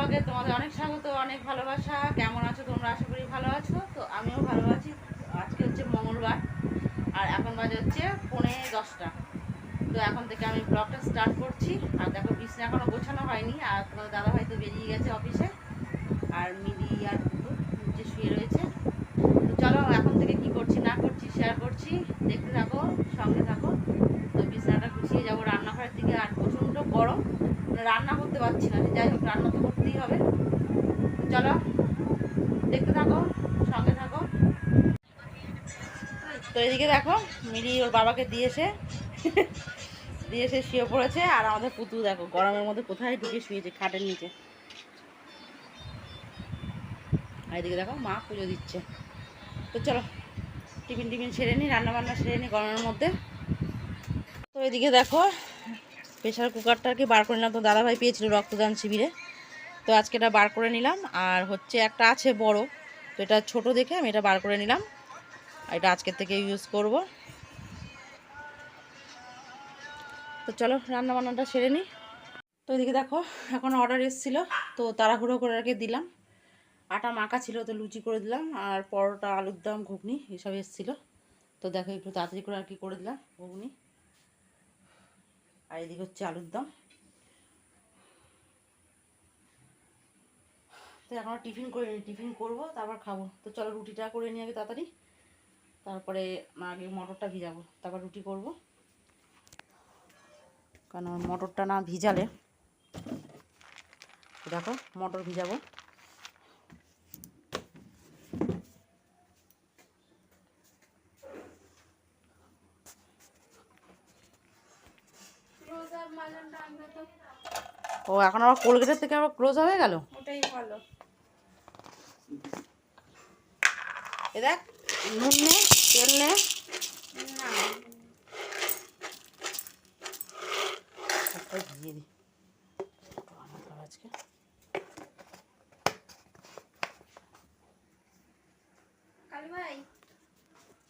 ব্লগে তোমাদের অনেক স্বাগত, অনেক ভালোবাসা। কেমন আছো তোমরা? আশা করি ভালো আছো। তো আমিও ভালো আছি। আজকে হচ্ছে মঙ্গলবার, আর এখন বাজে হচ্ছে পৌনে দশটা। তো এখন থেকে আমি ব্লগটা স্টার্ট করছি। আর দেখো, বিছনা এখনও গোছানো হয়নি। আর তোমাদের দাদা ভাই তো বেরিয়ে গেছে অফিসে আর মিলি আর নিচে শুয়ে রয়েছে। তো চলো, এখন থেকে কি করছি, না করছি শেয়ার করছি। দেখতে থাকো, সঙ্গে থাকো। তো বিছানাটা গুছিয়ে যাব রান্নাঘরের দিকে। আর প্রচণ্ড গরম। মানে রান্না করতে পারছি না। যাই হোক, রান্না তো করতেই হবে তো চলো দেখতে থাকো সঙ্গে থাকো তো এদিকে দেখো, মিলি ওর বাবাকে দিয়েছে দিয়ে এসে শুয়ে পড়েছে। আর আমাদের পুতু দেখো, গরমের মধ্যে কোথায় ঢুকে শুয়েছে খাটের নিচে। আর এদিকে দেখো, মা পুজো দিচ্ছে। তো চলো, টিফিন টিফিন সেরে নিই রান্না বান্না সেরে নিই গরমের মধ্যে। তো এদিকে দেখো প্রেশার কুকারটা আর কি বার করে নিলাম। তো দাদাভাই পেয়েছিল রক্তদান শিবিরে। তো আজকে এটা বার করে নিলাম। আর হচ্ছে একটা আছে বড়, তো এটা ছোট দেখে আমি এটা বার করে নিলাম। এটা আজকের থেকে ইউজ করব। তো চলো রান্না বান্নাটা সেরে নিই। তো এদিকে দেখো, এখন অর্ডার এসেছিল, তো তাড়াহুড়ো করে কি দিলাম। আটা মাখা ছিল, তো লুচি করে দিলাম, আর পরোটা, আলুর দম, ঘুগনি, এসব এসেছিল। তো দেখো, একটু তাড়াতাড়ি করে আর কি করে দিলাম, ঘুগনি। আর এদিকে হচ্ছে আলুর দম। তো এখন টিফিন করে, টিফিন করব, তারপর খাব। তো চলো, রুটিটা করে নিয়ে আগে তাড়াতাড়ি। তারপরে আগে মটরটা ভিজাবো তারপর রুটি করব। কারণ মটরটা না ভিজালে দেখো মটর ভিজাবো। ও এখন আবার কোলগেটের থেকে আবার ক্লোজ হয়ে গেল? ওটাই ভালো। এ দেখ নুন নে তেল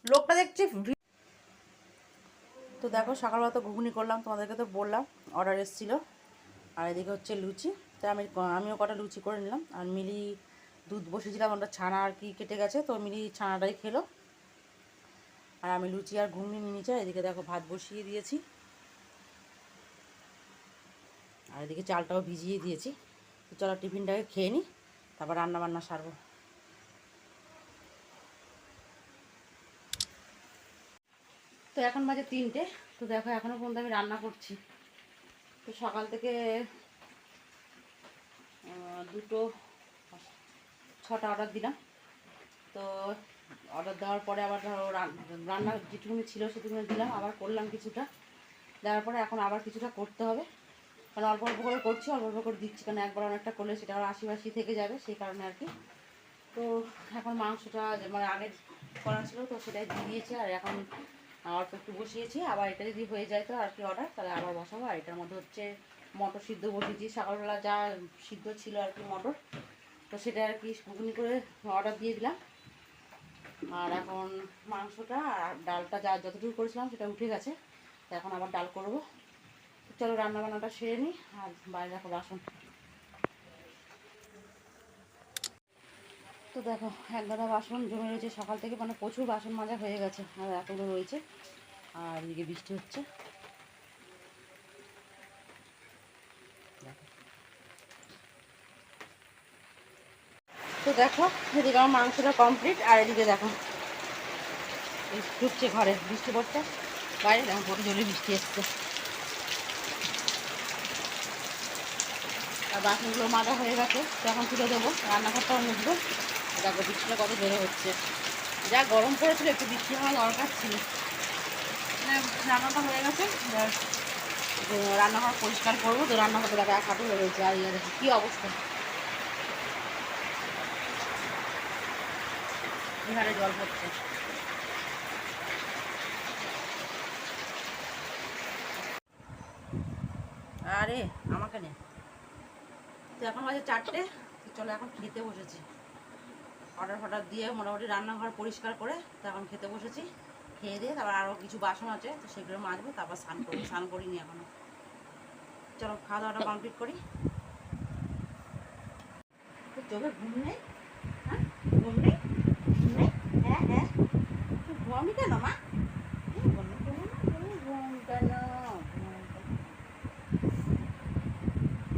লোকটা দেখছি তো দেখো, সকালবেলা তো ঘুগনি করলাম, তোমাদেরকে তো বললাম অর্ডার এসেছিল। আর এদিকে হচ্ছে লুচি। তো আমি, আমিও কটা লুচি করে নিলাম। আর মিলি দুধ বসিয়েছিলাম ওটা ছানা আর কি কেটে গেছে, তো মিলি ছানাটাই খেলো। আর আমি লুচি আর ঘুগনি আর এদিকে দেখো ভাত বসিয়ে দিয়েছি। আর এদিকে চালটাও ভিজিয়ে দিয়েছি। তো চলো টিফিনটাকে খেয়ে নিই তারপর রান্না বান্না সারবো। তো এখন বাজে তিনটে, তো দেখো এখনও পর্যন্ত আমি রান্না করছি। তো সকাল থেকে দুটো ছটা অর্ডার দিলাম। তো অর্ডার দেওয়ার পরে আবার ধরো রান্না যেটুকুনি ছিল সেটুকুনি দিলাম, আবার করলাম কিছুটা। দেওয়ার পরে এখন আবার কিছুটা করতে হবে। কারণ অল্প অল্প করে করছি, অল্প অল্প করে দিচ্ছি, কারণ একবার অনেকটা করলে সেটা আবার আশি বাসি থেকে যাবে সেই কারণে আর কি। তো এখন মাংসটা মানে আগে করা ছিল, তো সেটাই দিয়ে দিয়েছি, আর এখন অল্প একটু বসিয়েছি। আবার এটা যদি হয়ে যায় তো আর কি অর্ডার তাহলে আবার বসাবো। আর এটার মধ্যে হচ্ছে মটর সিদ্ধ বসিয়েছি। সকালবেলা যা সিদ্ধ ছিল আর কি মটর তো সেটা আর কি ঘুগনি করে অর্ডার দিয়ে দিলাম। আর এখন মাংসটা আর ডালটা যা যতটুকু করেছিলাম সেটা উঠে গেছে। তো এখন আবার ডাল করব। চলো রান্না বান্নাটা সেরে নিই, আর বাইরে দেখো বাসন। তো দেখো, এক গাদা বাসন জমে রয়েছে। সকাল থেকে মানে প্রচুর বাসন মাজা হয়ে গেছে, আর এতগুলো রয়েছে। আর এদিকে বৃষ্টি হচ্ছে। দেখো, এদিকে আমার মাংসটা কমপ্লিট আর এদিকে দেখো ঢুকছে ঘরে, বৃষ্টি পড়ছে। বাইরে দেখো পরে জলে বৃষ্টি এসছে। আর বাসনগুলো মাজা হয়ে গেছে এখন তুলে দেবো রান্নাঘরটাও মুছবো। দেখো, বৃষ্টিটা কত জোরে হচ্ছে। যা গরম পড়েছিল, একটু বৃষ্টি হওয়া দরকার ছিল। মানে রান্নাটা হয়ে গেছে রান্নাঘর পরিষ্কার করব, তো রান্নাঘরটা দেখো, এক হাঁটু হয়ে রয়েছে, আর কী অবস্থা। এখানে জল পড়ছে। আরে, আমাকে নে। তো এখন বাজে চারটে চলো এখন খেতে বসেছি। অর্ডার ফর্ডার দিয়ে মোটামুটি রান্নাঘর পরিষ্কার করে, তো এখন খেতে বসেছি। খেয়ে দিয়ে তারপর আরও কিছু বাসন আছে, তো সেগুলো মাজবো, তারপর স্নান করব, স্নান করিনি এখনও। চলো খাওয়া দাওয়াটা কমপ্লিট করি। চোখে ঘুম নেই? হ্যাঁ? ঘুম নেই? হ্যাঁ? তুই ঘুমাবি কেন, মা?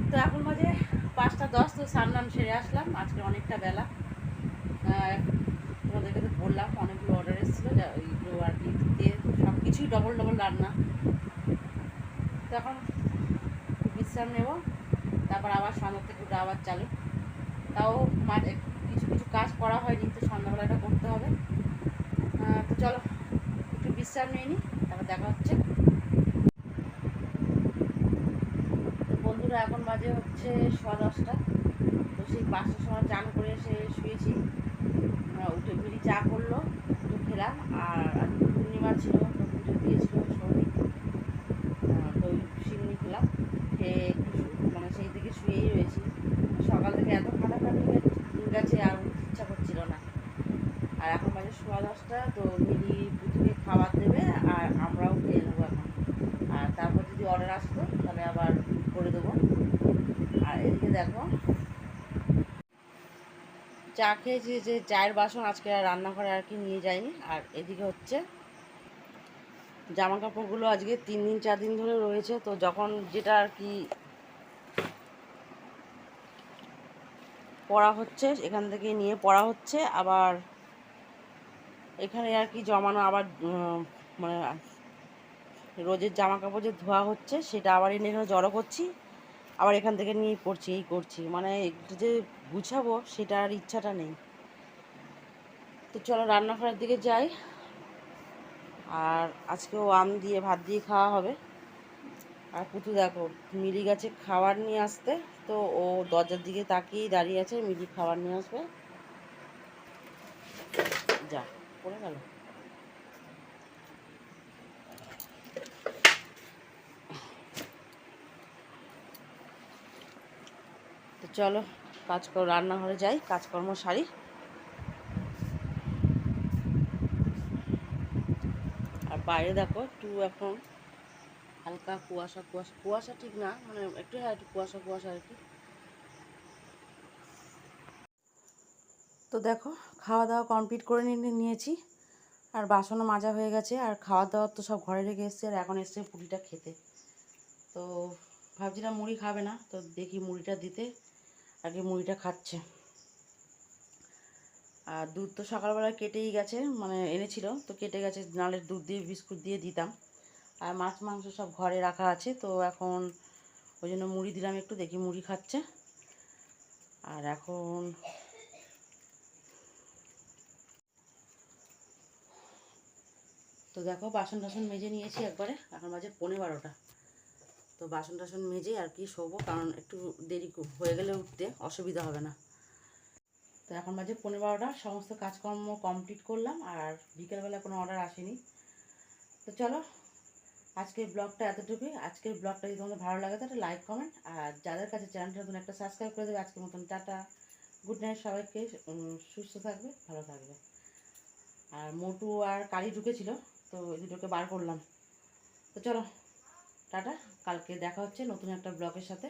তো এখন বাজে পাঁচটা দশ, তো সান্নান সেরে আসলাম। আজকে অনেকটা বেলা। তোমাদেরকে তো বললাম, অনেকগুলো অর্ডার এসেছিল, যা ওইগুলো আর কি সব কিছুই ডবল ডবল রান্না। তো এখন বিশ্রাম নেব, তারপর আবার সন্ধ্যা থেকে আবার চালু। তাও মাঝে কিছু কিছু কাজ করা হয়নি, তো সন্ধ্যাবেলাটা করতে হবে। চলো, একটু বিশ্রাম নিয়ে নিই তারপর দেখা হচ্ছে। বন্ধুরা, এখন বাজে হচ্ছে সোয়া দশটা। তো সেই পাঁচটার সময় চান করে এসে শুয়েছি। উঠে মিলি চা করল, একটু খেলাম, আর আজকে পূর্ণিমা ছিল, তো পুজো দিয়েছিল সৌমিক তো সিমনি খেলাম, খেয়ে একটু মানে সেই থেকে শুয়েই রয়েছি। সকাল থেকে এত খাটাখাটি হয়ে গেছে, আর উঠতে ইচ্ছা করছিল না আর এখন দশটা তো মিলি পুজোকে খাবার দেবে আর আমরাও খেয়ে নেব এখন। আর তারপর যদি অর্ডার আসতো, তাহলে আবার করে দেবো। আর এদিকে দেখো, চা খেয়েছি যে চায়ের বাসন আজকে আর রান্না করে আর কি নিয়ে যাইনি। আর এদিকে হচ্ছে জামা কাপড়গুলো আজকে তিন দিন, চার দিন ধরে রয়েছে, তো যখন যেটা আর কি পড়া হচ্ছে, এখান থেকে নিয়ে পড়া হচ্ছে। আবার এখানে আর কি জমানো আবার মানে রোজের জামা কাপড় যে ধোয়া হচ্ছে, সেটা আবার এনে এখানে জড়ো করছি, আবার এখান থেকে নিয়ে পড়ছি এই করছি। মানে একটু যে গুছাবো, সেটা আর ইচ্ছাটা নেই। তো চলো রান্নাঘরের দিকে যাই। আর আজকেও আম দিয়ে, ভাত দিয়ে খাওয়া হবে। আর পুতু দেখো, মিলি গেছে খাবার নিয়ে আসতে, তো ও দরজার দিকে তাকিয়েই দাঁড়িয়ে আছে, মিলি খাবার নিয়ে আসবে। যা। পড়ে গেল। তো চলো কাজকর্ম রান্নাঘরে যাই, কাজকর্ম সারি। আর বাইরে দেখো, একটু এখন হালকা কুয়াশা কুয়াশা কুয়াশা ঠিক না মানে একটু হ্যাঁ একটু কুয়াশা কুয়াশা আর কি। তো দেখো খাওয়া দাওয়া কমপ্লিট করে নিয়ে নিয়েছি। আর বাসনও মাজা হয়ে গেছে, আর খাওয়া দাওয়া তো সব ঘরে রেখে এসছে, আর এখন এসছে পুরিটা খেতে। তো ভাবছিলাম মুড়ি খাবে না, তো দেখি মুড়িটা দিতে আগে মুড়িটা খাচ্ছে। আর দুধ তো সকালবেলা কেটেই গেছে মানে এনেছিল, তো কেটে গেছে নাহলে দুধ দিয়ে, বিস্কুট দিয়ে দিতাম। আর মাছ, মাংস সব ঘরে রাখা আছে, তো এখন ওই জন্য মুড়ি দিলাম একটু, দেখি মুড়ি খাচ্ছে। আর এখন তো দেখো বাসন টাসন মেজে নিয়েছি একবারে, এখন বাজে পনেরো বারোটা। তো বাসন টাসন মেজে আর কি শোবো, কারণ একটু দেরি হয়ে গেলে উঠতে অসুবিধা হবে না। তো এখন বাজে পনেরো বারোটা, সমস্ত কাজকর্ম কমপ্লিট করলাম, আর বিকেলবেলা কোনো অর্ডার আসেনি। তো চলো আজকের ব্লগটা এতটুকুই। আজকের ব্লগটা যদি তোমাদের ভালো লাগে, তাহলে লাইক কমেন্ট আর যাদের কাছে চ্যানেলটা নতুন, একটা সাবস্ক্রাইব করে দেবে আজকের মতন। টাটা গুড নাইট সবাইকে সুস্থ থাকবে, ভালো থাকবে। আর মোটু আর কালি ঢুকেছিল। তো এই দুটোকে বার করলাম। তো চলো, টাটা। কালকে দেখা হচ্ছে নতুন একটা ব্লগের সাথে।